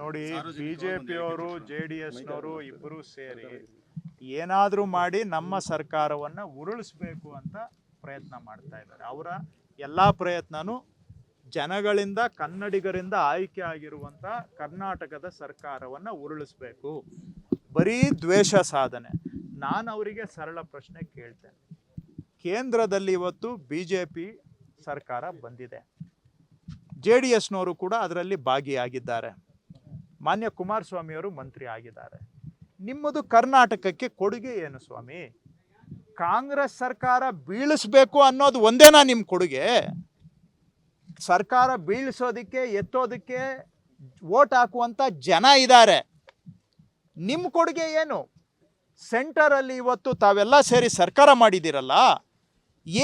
ನೋಡಿ ಬಿಜೆಪಿಯವರು J D ಎಸ್ನವರು ಇಬ್ಬರು ಸೇರಿ ಏನಾದರೂ ಮಾಡಿ ನಮ್ಮ ಸರ್ಕಾರವನ್ನು ಉರುಳಿಸ್ಬೇಕು ಅಂತ ಪ್ರಯತ್ನ ಮಾಡ್ತಾ ಇದ್ದಾರೆ. ಅವರ ಎಲ್ಲ ಪ್ರಯತ್ನವೂ ಜನಗಳಿಂದ ಕನ್ನಡಿಗರಿಂದ ಆಯ್ಕೆ ಆಗಿರುವಂಥ ಕರ್ನಾಟಕದ ಸರ್ಕಾರವನ್ನು ಉರುಳಿಸ್ಬೇಕು. ಬರೀ ದ್ವೇಷ ಸಾಧನೆ. ನಾನು ಅವರಿಗೆ ಸರಳ ಪ್ರಶ್ನೆ ಕೇಳ್ತೇನೆ. ಕೇಂದ್ರದಲ್ಲಿ ಇವತ್ತು ಬಿ ಜೆ ಪಿ ಸರ್ಕಾರ ಬಂದಿದೆ. ಜೆ ಡಿ ಎಸ್ನವರು ಕೂಡ ಅದರಲ್ಲಿ ಭಾಗಿಯಾಗಿದ್ದಾರೆ. ಮಾನ್ಯ ಕುಮಾರಸ್ವಾಮಿಯವರು ಮಂತ್ರಿ ಆಗಿದ್ದಾರೆ. ನಿಮ್ಮದು ಕರ್ನಾಟಕಕ್ಕೆ ಕೊಡುಗೆ ಏನು ಸ್ವಾಮಿ? ಕಾಂಗ್ರೆಸ್ ಸರ್ಕಾರ ಬೀಳಿಸ್ಬೇಕು ಅನ್ನೋದು ಒಂದೇನಾ ನಿಮ್ಮ ಕೊಡುಗೆ? ಸರ್ಕಾರ ಬೀಳಿಸೋದಕ್ಕೆ, ಎತ್ತೋದಕ್ಕೆ ವೋಟ್ ಹಾಕುವಂಥ ಜನ ಇದ್ದಾರೆ. ನಿಮ್ಮ ಕೊಡುಗೆ ಏನು? ಸೆಂಟರಲ್ಲಿ ಇವತ್ತು ತಾವೆಲ್ಲ ಸೇರಿ ಸರ್ಕಾರ ಮಾಡಿದ್ದೀರಲ್ಲ,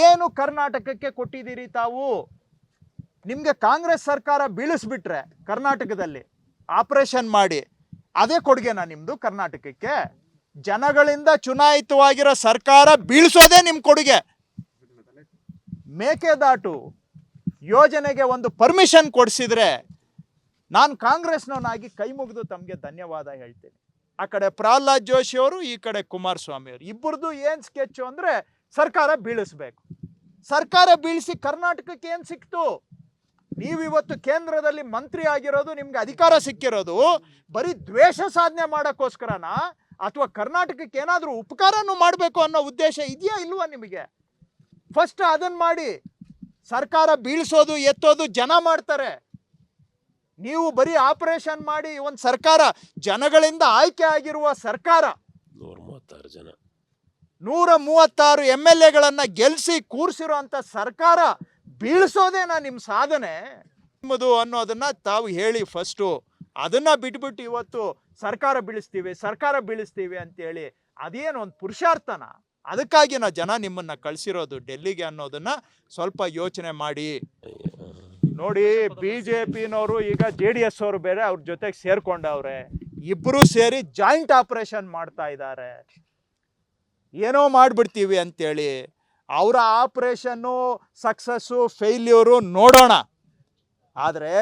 ಏನು ಕರ್ನಾಟಕಕ್ಕೆ ಕೊಟ್ಟಿದ್ದೀರಿ ತಾವು? ನಿಮಗೆ ಕಾಂಗ್ರೆಸ್ ಸರ್ಕಾರ ಬೀಳಿಸ್ಬಿಟ್ರೆ ಕರ್ನಾಟಕದಲ್ಲಿ. ಆಪರೇಷನ್ ಮಾಡಿ, ಅದೇ ಕೊಡುಗೆನಾ ನಿಮ್ಮದು ಕರ್ನಾಟಕಕ್ಕೆ. ಜನಗಳಿಂದ ಚುನಾಯಿತವಾಗಿರೋ ಸರ್ಕಾರ ಬೀಳಿಸೋದೇ ನಿಮ್ಮ ಕೊಡುಗೆ. ಮೇಕೆದಾಟು ಯೋಜನೆಗೆ ಒಂದು ಪರ್ಮಿಷನ್ ಕೊಡಿಸಿದ್ರೆ ನಾನು ಕಾಂಗ್ರೆಸ್ನವನಾಗಿ ಕೈ ಮುಗಿದು ತಮಗೆ ಧನ್ಯವಾದ ಹೇಳ್ತೀನಿ. ಆ ಕಡೆ ಪ್ರಹ್ಲಾದ್ ಜೋಶಿ ಅವರು, ಈ ಕಡೆ ಕುಮಾರಸ್ವಾಮಿ ಅವರು. ಇಬ್ಬರದ್ದು ಏನು ಸ್ಕೆಚ್ಚು ಅಂದರೆ ಸರ್ಕಾರ ಬೀಳಿಸ್ಬೇಕು. ಸರ್ಕಾರ ಬೀಳಿಸಿ ಕರ್ನಾಟಕಕ್ಕೆ ಏನು ಸಿಕ್ತು? ನೀವು ಇವತ್ತು ಕೇಂದ್ರದಲ್ಲಿ ಮಂತ್ರಿ ಆಗಿರೋದು ನಿಮ್ಗೆ ಅಧಿಕಾರ ಸಿಕ್ಕಿರೋದು ಬರೀ ದ್ವೇಷ ಸಾಧನೆ ಮಾಡೋಕ್ಕೋಸ್ಕರನಾ? ಅಥವಾ ಕರ್ನಾಟಕಕ್ಕೆ ಏನಾದರೂ ಉಪಕಾರನೂ ಮಾಡಬೇಕು ಅನ್ನೋ ಉದ್ದೇಶ ಇದೆಯಾ ಇಲ್ವಾ ನಿಮಗೆ? ಫಸ್ಟ್ ಅದನ್ನು ಮಾಡಿ ಸರ್ಕಾರ ಬೀಳಿಸೋದು ಎತ್ತೋದು ಜನ ಮಾಡ್ತಾರೆ. ನೀವು ಬರೀ ಆಪರೇಷನ್ ಮಾಡಿ ಒಂದು ಸರ್ಕಾರ ಜನಗಳಿಂದ ಆಯ್ಕೆ ಆಗಿರುವ ಸರ್ಕಾರ. ನೂರ ಮೂವತ್ತಾರು ಜನ. ನೂರ ಮೂವತ್ತಾರು ಎಂ ಎಲ್ ಎಗಳನ್ನು ಗೆಲ್ಲಿಸಿ ಕೂರಿಸಿರುವಂಥ ಸರ್ಕಾರ ಬೀಳಿಸೋದೇನಾ ನಿಮ್ಮ ಸಾಧನೆ. ನಿಮ್ಮದು ಅನ್ನೋದನ್ನ ತಾವು ಹೇಳಿ ಫಸ್ಟು ಅದನ್ನ ಬಿಟ್ಬಿಟ್ಟು ಇವತ್ತು ಸರ್ಕಾರ ಬೀಳಿಸ್ತೀವಿ ಸರ್ಕಾರ ಬೀಳಿಸ್ತೀವಿ ಅಂತೇಳಿ ಅದೇನು ಒಂದು ಪುರುಷಾರ್ಥನ. ಅದಕ್ಕಾಗಿ ನಾ ಜನ ನಿಮ್ಮನ್ನ ಕಳಿಸಿರೋದು ಡೆಲ್ಲಿಗೆ ಅನ್ನೋದನ್ನ ಸ್ವಲ್ಪ ಯೋಚನೆ ಮಾಡಿ. ನೋಡಿ ಬಿ ಜೆ ಪಿನವರು ಈಗ ಜೆ ಡಿ ಎಸ್ ಅವರು ಬೇರೆ ಅವ್ರ ಜೊತೆಗೆ ಸೇರ್ಕೊಂಡವ್ರೆ. ಇಬ್ಬರು ಸೇರಿ ಜಾಯಿಂಟ್ ಆಪರೇಷನ್ ಮಾಡ್ತಾ ಇದ್ದಾರೆ ಏನೋ ಮಾಡಿಬಿಡ್ತೀವಿ ಅಂತೇಳಿ ಅವರ ಆಪ್ರೇಷನ್ನು ಸಕ್ಸಸ್ಸು ಫೇಲ್ಯೂರು ನೋಡೋಣ. ಆದರೆ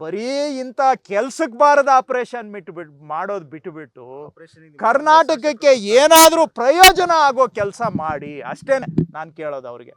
ಬರೀ ಇಂಥ ಕೆಲ್ಸಕ್ಕೆ ಬಾರದ ಆಪರೇಷನ್ ಬಿಟ್ಬಿಟ್ಟು ಮಾಡೋದು ಬಿಟ್ಟುಬಿಟ್ಟು ಕರ್ನಾಟಕಕ್ಕೆ ಏನಾದರೂ ಪ್ರಯೋಜನ ಆಗೋ ಕೆಲಸ ಮಾಡಿ ಅಷ್ಟೇ ನಾನು ಕೇಳೋದು ಅವ್ರಿಗೆ.